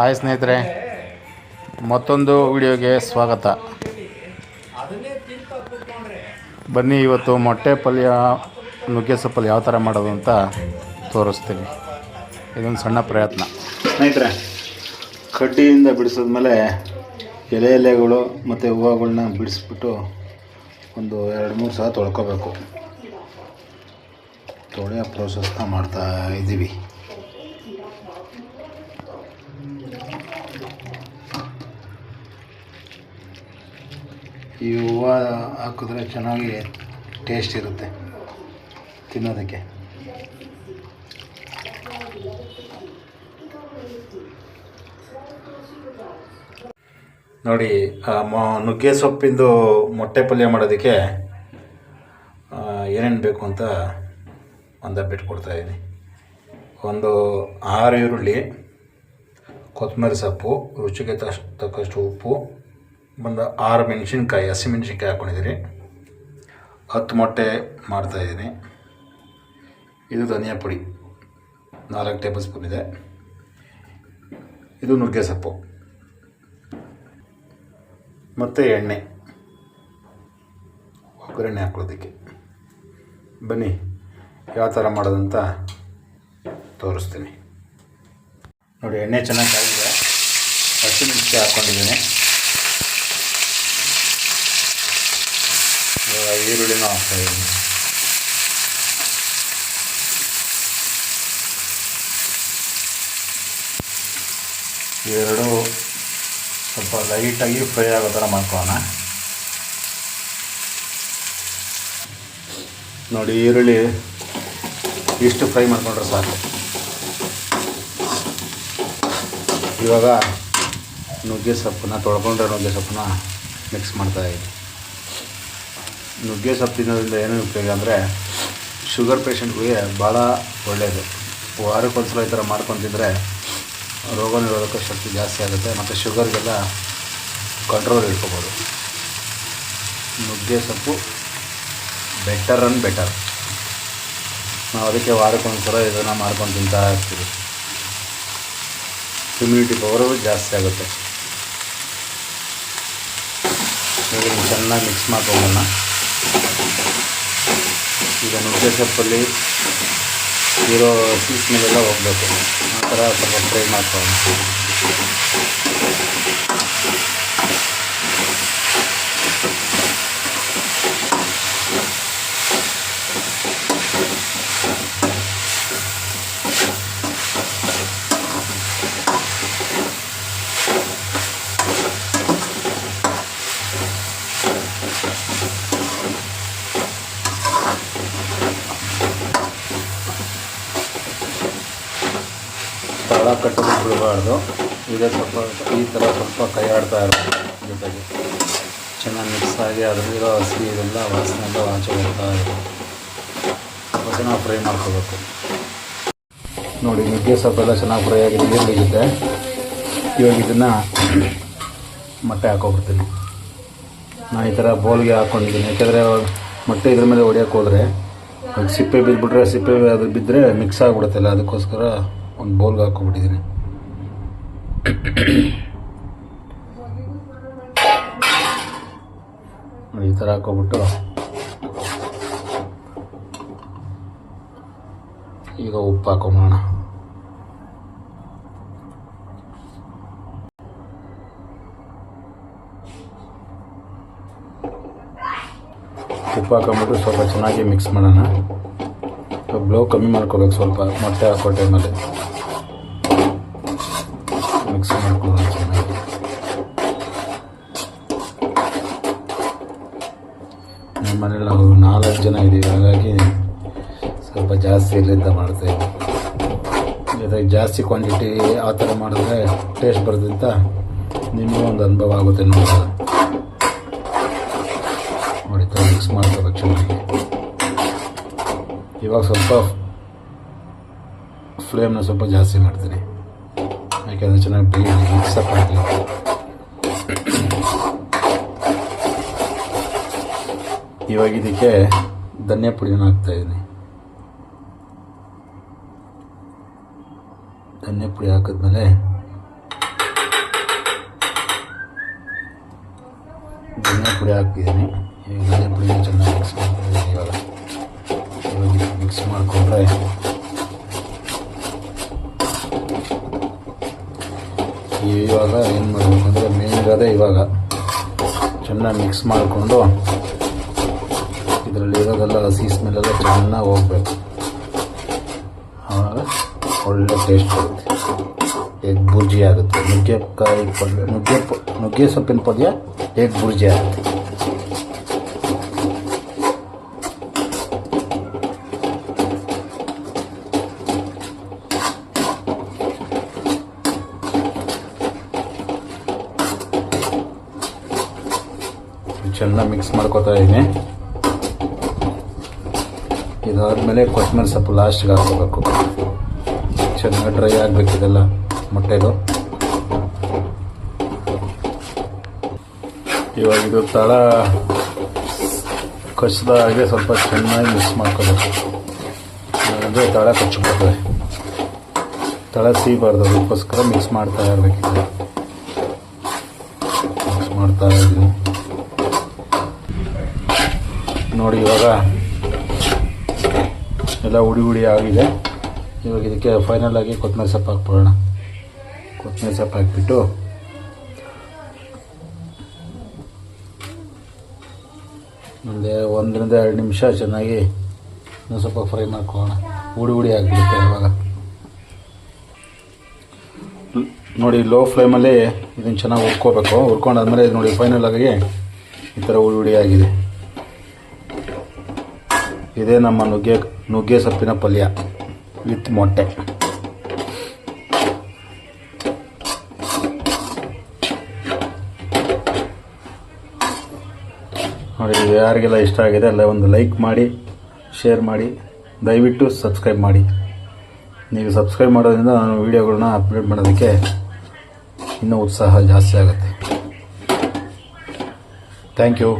Hi ಸ್ನೇಹಿತರೆ, ಮತ್ತೊಂದು ವಿಡಿಯೋಗೆ ಸ್ವಾಗತ. ಬನ್ನಿ, ಇವತ್ತು ಮೊಟ್ಟೆ ಪಲ್ಯ ನುಗ್ಗೆ ಸೊಪ್ಪಲ್ಲಿ ಯಾವ ಥರ ಮಾಡೋದು ಅಂತ ತೋರಿಸ್ತೀನಿ. ಇದೊಂದು ಸಣ್ಣ ಪ್ರಯತ್ನ. ಸ್ನೇಹಿತರೆ, ಕಡ್ಡಿಯಿಂದ ಬಿಡಿಸಿದ್ಮೇಲೆ ಎಲೆ ಎಲೆಗಳು ಮತ್ತು ಹೂವುಗಳನ್ನ ಬಿಡಿಸ್ಬಿಟ್ಟು ಒಂದು ಎರಡು ಮೂರು ಸಲ ತೊಳ್ಕೊಬೇಕು. ತೊಳೆಯೋ ಪ್ರೋಸೆಸ್ನ ಮಾಡ್ತಾ ಇದ್ದೀವಿ ಈ ಹೂವು ಹಾಕಿದ್ರೆ ಚೆನ್ನಾಗಿ ಟೇಸ್ಟ್ ಇರುತ್ತೆ ತಿನ್ನೋದಕ್ಕೆ. ನೋಡಿ ಮ, ನುಗ್ಗೆ ಸೊಪ್ಪಿಂದು ಮೊಟ್ಟೆ ಪಲ್ಯ ಮಾಡೋದಕ್ಕೆ ಏನೇನು ಬೇಕು ಅಂತ ಒಂದು ಬಿಟ್ಟು ಕೊಡ್ತಾಯಿದ್ದೀನಿ ಒಂದು ಆರು ಈರುಳ್ಳಿ ಕೊತ್ತಂಬರಿ ಸೊಪ್ಪು, ರುಚಿಗೆ ತಕ್ಕಷ್ಟು ಉಪ್ಪು ಒಂದು ಆರು ಮೆಣಸಿನ್ಕಾಯಿ ಹಸಿಮೆಣ್ಸಿನ್ಕಾಯಿ ಹಾಕ್ಕೊಂಡಿದ್ದೀನಿ ಹತ್ತು ಮೊಟ್ಟೆ ಮಾಡ್ತಾಯಿದ್ದೀನಿ ಇದು ಧನಿಯಾ ಪುಡಿ. ನಾಲ್ಕು ಟೇಬಲ್ ಸ್ಪೂನ್ ಇದೆ. ಇದು ನುಗ್ಗೆ ಸೊಪ್ಪು. ಮತ್ತು ಎಣ್ಣೆ. ಒಗ್ಗರಣೆ ಹಾಕೊಳ್ಳೋದಕ್ಕೆ. ಬನ್ನಿ, ಯಾವ ಥರ ಮಾಡೋದಂತ ತೋರಿಸ್ತೀನಿ. ನೋಡಿ, ಎಣ್ಣೆ ಚೆನ್ನಾಗಿ ಕಾಯಿದೆ ಹಸಿಮೆಣಸಿನ್ಕಾಯಿ ಹಾಕ್ಕೊಂಡಿದ್ದೀನಿ ಈರುಳ್ಳಿನೂ ಹಾಕ್ತಾಯಿದ್ದೀನಿ ಇವೆರಡು ಸ್ವಲ್ಪ ಲೈಟಾಗಿ ಫ್ರೈ ಆಗೋ ಥರ ಮಾಡ್ಕೊಳ್ಳೋಣ. ನೋಡಿ, ಈರುಳ್ಳಿ ಇಷ್ಟು ಫ್ರೈ ಮಾಡ್ಕೊಂಡ್ರೆ ಸಾಕು. ಇವಾಗ ನುಗ್ಗೆ ಸೊಪ್ಪನ್ನ ತೊಳ್ಕೊಂಡ್ರೆ ನುಗ್ಗೆ ಸೊಪ್ಪನ್ನ ಮಿಕ್ಸ್ ಮಾಡ್ತಾ ಇದ್ದೀನಿ. ನುಗ್ಗೆ ಸೊಪ್ಪು ತಿನ್ನೋದ್ರಿಂದ ಏನು ಉಪಯೋಗ ಅಂದರೆ ಶುಗರ್ ಪೇಷಂಟ್ಗಳಿಗೆ ಭಾಳ ಒಳ್ಳೆಯದು ವಾರಕ್ಕೊಂದ್ಸಲ ಈ ಥರ ಮಾಡ್ಕೊಂಡು ತಿಂದರೆ ರೋಗ ನಿರೋಧಕ ಶಕ್ತಿ ಜಾಸ್ತಿ ಆಗುತ್ತೆ. ಮತ್ತು ಶುಗರ್ಗೆಲ್ಲ ಕಂಟ್ರೋಲ್ ಇಟ್ಕೋಬೋದು. ನುಗ್ಗೆ ಸೊಪ್ಪು ಬೆಟರ್ ಅನ್ ಬೆಟರ್ ನಾವು ಅದಕ್ಕೆ ವಾರಕ್ಕೊಂದ್ಸಲ ಇದನ್ನು ಮಾಡ್ಕೊಂಡು ತಿಂತಾ ಇರ್ತೀವಿ. ಇಮ್ಯುನಿಟಿ ಪವರು ಜಾಸ್ತಿ ಆಗುತ್ತೆ. ಚೆನ್ನಾಗಿ ಮಿಕ್ಸ್ ಮಾಡ್ಕೊಳ್ಳೋಣ ಈಗ ನುಗ್ಗೆ ಸೊಪ್ಪಲ್ಲಿ ಇರೋ ಸೀಸ್ ಮೇಲೆಲ್ಲ ಹೋಗಬೇಕು ಆ ಥರ ಸ್ವಲ್ಪ ಫ್ರೈ ಮಾಡ್ಕೊಳ್ಳೋಣ ಕಟ್ಟೋದಕ್ಕೆ ಬಿಡಬಾರ್ದು ಇದೇ ಸ್ವಲ್ಪ ಈ ಥರ ಸ್ವಲ್ಪ ಕೈ ಆಡ್ತಾ ಇರಬೇಕು. ಜೊತೆಗೆ ಚೆನ್ನಾಗಿ ಮಿಕ್ಸ್ ಆಗಿ ಅದರಲ್ಲಿರೋ ಹಸಿ ಇದೆಲ್ಲ ವಾಸನೆ ಎಲ್ಲ ಆಚೆ ಬರ್ತಾ ಇರಬೇಕು ಸ್ವಲ್ಪ ಚೆನ್ನಾಗಿ ಫ್ರೈ ಮಾಡ್ಕೋಬೇಕು. ನೋಡಿ, ನುಗ್ಗೆ ಸೊಪ್ಪೆಲ್ಲ ಚೆನ್ನಾಗಿ ಫ್ರೈ ಆಗಿ ನೀರು ಬಿಡುತ್ತೆ ಇವಾಗ ಇದನ್ನು ಮೊಟ್ಟೆ ಹಾಕೋಗ್ಬಿಡ್ತೀನಿ ನಾನು ಈ ಥರ ಬೌಲ್ಗೆ ಹಾಕ್ಕೊಂಡಿದ್ದೀನಿ ಯಾಕೆಂದರೆ ಮೊಟ್ಟೆ ಇದ್ರ ಮೇಲೆ ಹೊಡಿಯೋಕೆ ಹೋದರೆ ಸಿಪ್ಪೆ ಬಿದ್ದುಬಿಟ್ರೆ ಸಿಪ್ಪೆ ಅದು ಬಿದ್ದರೆ ಮಿಕ್ಸ್ ಆಗಿಬಿಡುತ್ತಲ್ಲ ಅದಕ್ಕೋಸ್ಕರ ಒಂದು ಬೌಲ್ಗೆ ಹಾಕ್ಕೊಬಿಟ್ಟಿದ್ದೀನಿ ಈ ಥರ ಹಾಕ್ಕೊಬಿಟ್ಟು ಈಗ ಉಪ್ಪು ಹಾಕೊಂಬೋಣ ಉಪ್ಪು ಹಾಕೊಂಬಿಟ್ಟು ಸ್ವಲ್ಪ ಚೆನ್ನಾಗಿ ಮಿಕ್ಸ್ ಮಾಡೋಣ. ಬ್ಲೋ ಕಮ್ಮಿ ಮಾಡ್ಕೋಬೇಕು, ಸ್ವಲ್ಪ ಮೊಟ್ಟೆ ಹಾಕೋ ಟೈಮಲ್ಲಿ ಮಿಕ್ಸ್ ಮಾಡ್ಕೊಳ್ಳೋಣ ಚೆನ್ನಾಗಿ ನಮ್ಮ ಮನೇಲಿ ನಾವು ನಾಲ್ಕು ಜನ ಇದ್ದೀವಿ. ಹಾಗಾಗಿ ಸ್ವಲ್ಪ ಜಾಸ್ತಿ ಇಲ್ಲಿಂದ ಮಾಡ್ತಾಯಿದ್ವಿ ಜೊತೆಗೆ ಜಾಸ್ತಿ ಕ್ವಾಂಟಿಟಿ ಆ ಥರ ಮಾಡಿದ್ರೆ ಟೇಸ್ಟ್ ಬರೋದಿಂತ ನಿಮಗೂ ಒಂದು ಅನುಭವ ಆಗುತ್ತೆ ನೋಡಿ ನೋಡಿ ಮಿಕ್ಸ್ ಮಾಡ್ಕೋಬೇಕು ಚೆನ್ನಾಗಿ. ಇವಾಗ ಸ್ವಲ್ಪ ಫ್ಲೇಮ್ನ ಸ್ವಲ್ಪ ಜಾಸ್ತಿ ಮಾಡ್ತೀನಿ. ಯಾಕೆಂದರೆ ಚೆನ್ನಾಗಿ ಮಿಕ್ಸಪ್ ಆಗಲಿ. ಇವಾಗ ಇದಕ್ಕೆ ಧನ್ಯ ಪುಡಿನ ಹಾಕ್ತಾಯಿದ್ದೀನಿ ಧನ್ಯ ಪುಡಿ ಹಾಕಿದ್ಮೇಲೆ ಧನ್ಯ ಪುಡಿ ಹಾಕಿದ್ದೀನಿ. ಈಗ ಧನ್ಯ ಪುಡಿನ ಚೆನ್ನಾಗಿ ಮಿಕ್ಸ್ ಮಾಡ್ಕೊಂಡಿದ್ದೀನಿ ಇವಾಗ. ಇವಾಗ ಮಿಕ್ಸ್ ಮಾಡಿಕೊಂಡ್ರೆ ಇವಾಗ ಏನು ಮಾಡಬೇಕು ಅಂದರೆ ಮೇನ್ ಇರೋದೇ ಇವಾಗ ಚೆನ್ನಾಗಿ ಮಿಕ್ಸ್ ಮಾಡಿಕೊಂಡು ಇದರಲ್ಲಿ ಇರೋದೆಲ್ಲ ಹಸಿ ಸ್ಮೆಲ್ಲೆಲ್ಲ ಚೆನ್ನಾಗಿ ಹೋಗ್ಬೇಕು ಆವಾಗ ಒಳ್ಳೆ ಟೇಸ್ಟ್ ಬರುತ್ತೆ ಎಗ್ ಬುರ್ಜಿ ಆಗುತ್ತೆ ನುಗ್ಗೆಕಾಯಿ ಪಲ್ಯ ನುಗ್ಗೆ ಪ- ನುಗ್ಗೆ ಸೊಪ್ಪಿನ ಪಲ್ಯ ಎಗ್ ಬುರ್ಜಿ ಆಗುತ್ತೆ ಚೆನ್ನಾಗಿ ಮಿಕ್ಸ್ ಮಾಡ್ಕೊತಾ ಇದ್ದೀನಿ ಇದಾದ್ಮೇಲೆ ಕೊತ್ತಂಬರಿ ಸೊಪ್ಪು ಲಾಸ್ಟ್ಗೆ ಹಾಕೋಬೇಕು. ಚೆನ್ನಾಗಿ ಡ್ರೈ ಆಗಬೇಕು ಇದೆಲ್ಲ, ಮೊಟ್ಟೆದು. ಇವಾಗ ಇದು ತಳ ಹಾಗೆ ಸ್ವಲ್ಪ ಚೆನ್ನಾಗಿ ಮಿಕ್ಸ್ ಮಾಡ್ಕೋಬೇಕು. ಅಂದರೆ ತಳ ಕಚ್ಚಿಬಿಡ್ತದೆ ತಳ ಸೀಬಾರ್ದು, ಅದಕ್ಕೋಸ್ಕರ ಮಿಕ್ಸ್ ಮಾಡ್ತಾ ಇರಬೇಕಿದೆ. ಮಿಕ್ಸ್ ಮಾಡ್ತಾ ಇದ್ದೀನಿ. ನೋಡಿ ಇವಾಗ ಎಲ್ಲ ಹುಡಿ ಹುಡಿ ಆಗಿದೆ. ಇವಾಗ ಇದಕ್ಕೆ ಫೈನಲ್ ಆಗಿ ಕೊತ್ತಂಬರಿ ಸೊಪ್ಪು ಹಾಕ್ಬಿಡೋಣ. ಕೊತ್ತಂಬರಿ ಸೊಪ್ಪು ಹಾಕ್ಬಿಟ್ಟು ಒಂದು ಒಂದರಿಂದ ಎರಡು ನಿಮಿಷ ಚೆನ್ನಾಗಿ ಇನ್ನೊಂದು ಸ್ವಲ್ಪ ಫ್ರೈ ಮಾಡ್ಕೊಳ್ಳೋಣ. ಹುಡಿ ಹುಡಿ ಆಗಿಬಿಡುತ್ತೆ ಇವಾಗ. ನೋಡಿ ಲೋ ಫ್ಲೇಮಲ್ಲಿ ಇದನ್ನು ಚೆನ್ನಾಗಿ ಹುರ್ಕೋಬೇಕು. ಹುರ್ಕೊಂಡಾದ್ಮೇಲೆ ಇದು ನೋಡಿ ಫೈನಲ್ ಆಗಿ ಈ ಥರ ಹುಡಿ ಹುಡಿ ಆಗಿದೆ. ಇದೇ ನಮ್ಮ ನುಗ್ಗೆ ನುಗ್ಗೆ ಸೊಪ್ಪಿನ ಪಲ್ಯ ವಿತ್ ಮೊಟ್ಟೆ. ನೋಡಿ ಯಾರಿಗೆಲ್ಲ ಇಷ್ಟ ಆಗಿದೆ ಅಲ್ಲ ಒಂದು ಲೈಕ್ ಮಾಡಿ, ಶೇರ್ ಮಾಡಿ, ದಯವಿಟ್ಟು ಸಬ್ಸ್ಕ್ರೈಬ್ ಮಾಡಿ. ನೀವು ಸಬ್ಸ್ಕ್ರೈಬ್ ಮಾಡೋದ್ರಿಂದ ನಾನು ವೀಡಿಯೋಗಳನ್ನ ಅಪ್ಲೋಡ್ ಮಾಡೋದಕ್ಕೆ ಇನ್ನೂ ಉತ್ಸಾಹ ಜಾಸ್ತಿ ಆಗುತ್ತೆ. Thank you.